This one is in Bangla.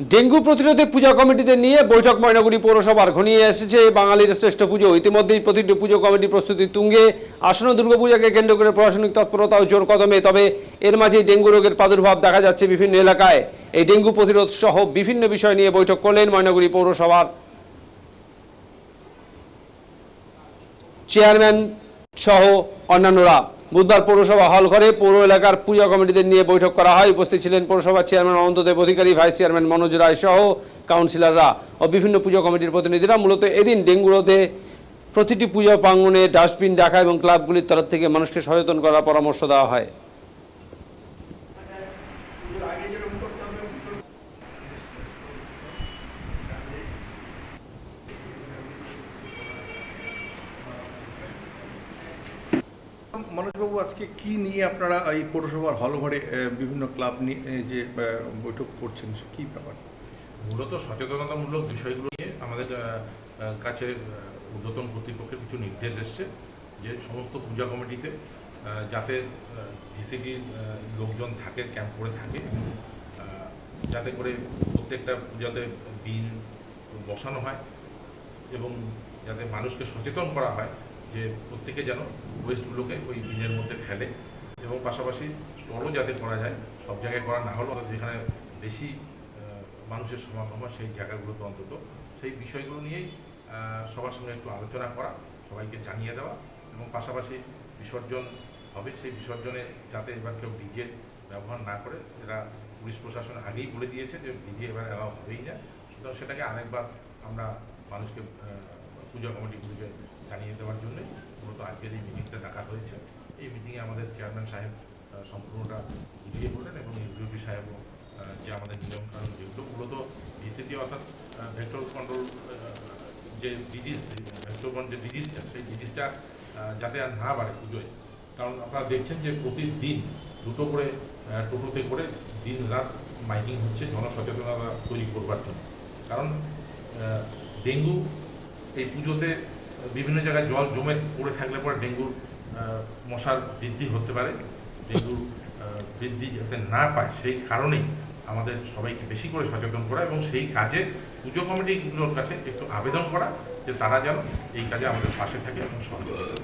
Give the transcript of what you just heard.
ডেঙ্গু প্রতিরোধে পূজা কমিটিতে নিয়ে বৈঠক ময়নাগুড়ি পৌরসভার ঘনিয়ে এসেছে বাঙালির শ্রেষ্ঠ পুজো। ইতিমধ্যেই প্রতিটি পুজো কমিটি প্রস্তুতি তুঙ্গে। আসন্ন দুর্গাপূজাকে কেন্দ্র করে প্রশাসনিক তৎপরতা ও জোর কদমে, তবে এর মাঝেই ডেঙ্গু রোগের প্রাদুর্ভাব দেখা যাচ্ছে বিভিন্ন এলাকায়। এই ডেঙ্গু প্রতিরোধ সহ বিভিন্ন বিষয় নিয়ে বৈঠক করলেন ময়নাগুড়ি পৌরসভার চেয়ারম্যান সহ অন্যান্যরা। বুধবার পৌরসভা হল ঘরে পৌর এলাকার পূজা কমিটিদের নিয়ে বৈঠক করা হয়। উপস্থিত ছিলেন পৌরসভার chairman Anantadeb Adhikari, vice chairman Manoj Roy সহ কাউন্সিলররা ও বিভিন্ন পুজো কমিটির প্রতিনিধিরা। মূলত এদিন ডেঙ্গু রোধে প্রতিটি পূজা প্রাঙ্গণে ডাস্টবিন রাখা এবং ক্লাবগুলির তরফ থেকে মানুষকে সচেতন করার পরামর্শ দেওয়া হয়। মনোজবাবু, আজকে কি নিয়ে আপনারা এই পৌরসভার হল ঘরে বিভিন্ন ক্লাব নিয়ে যে বৈঠক করছেন, সে কি ব্যাপার? মূলত সচেতনতামূলক বিষয়গুলো নিয়ে আমাদের কাছে ঊর্ধ্বতন কর্তৃপক্ষের কিছু নির্দেশ এসছে যে সমস্ত পূজা কমিটিতে যাতে ডিসিটির লোকজন থাকে, ক্যাম্প করে থাকে যাতে করে প্রত্যেকটা পূজাতে বিল বসানো হয় এবং যাতে মানুষকে সচেতন করা হয় যে প্রত্যেকে যেন ওয়েস্টগুলোকে ওই বিনের মধ্যে ফেলে এবং পাশাপাশি স্টলও যাতে করা যায়, সব জায়গায় করা না হলেও যেখানে বেশি মানুষের সমাগম হয় সেই জায়গাগুলোতে অন্তত সেই বিষয়গুলো নিয়েই সবার সঙ্গে একটু আলোচনা করা, সবাইকে জানিয়ে দেওয়া এবং পাশাপাশি বিসর্জন হবে, সেই বিসর্জনে যাতে এবার কেউ ডিজে ব্যবহার না করে এরা পুলিশ প্রশাসন আগেই বলে দিয়েছে যে ডিজে এবার এলাও হবেই না। সুতরাং সেটাকে আরেকবার আমরা মানুষকে পূজা কমিটিগুলিকে জানিয়ে দেওয়ার জন্যই মূলত আজকের এই মিটিংটা ডাকা হয়েছে। এই মিটিংয়ে আমাদের চেয়ারম্যান সাহেব সম্পূর্ণটা বুঝিয়ে বললেন এবং এসডিওপি সাহেবও যে আমাদের নিয়মকানুন যেগুলো মূলত ভিসিটি অর্থাৎ ভেক্টর কন্ট্রোল যে ডিজিজ ভেক্টর কন্ট্রোল যে ডিজিজটা সেই ডিজিজটা যাতে আর না বাড়ে পুজোয়। কারণ আপনারা দেখছেন যে প্রতিদিন দুটো করে টোটোতে করে দিন রাত মাইকিং হচ্ছে, জনসচেতনতা তৈরি করবার জন্য। কারণ ডেঙ্গু এই পুজোতে বিভিন্ন জায়গায় জল জমে পড়ে থাকলে পরে ডেঙ্গুর মশার বৃদ্ধি হতে পারে ডেঙ্গুর বৃদ্ধি যাতে না পায় সেই কারণেই আমাদের সবাইকে বেশি করে সচেতন করা এবং সেই কাজে পুজো কমিটিগুলোর কাছে একটু আবেদন করা যে তারা যেন এই কাজে আমাদের পাশে থাকে এবং সহযোগিতা।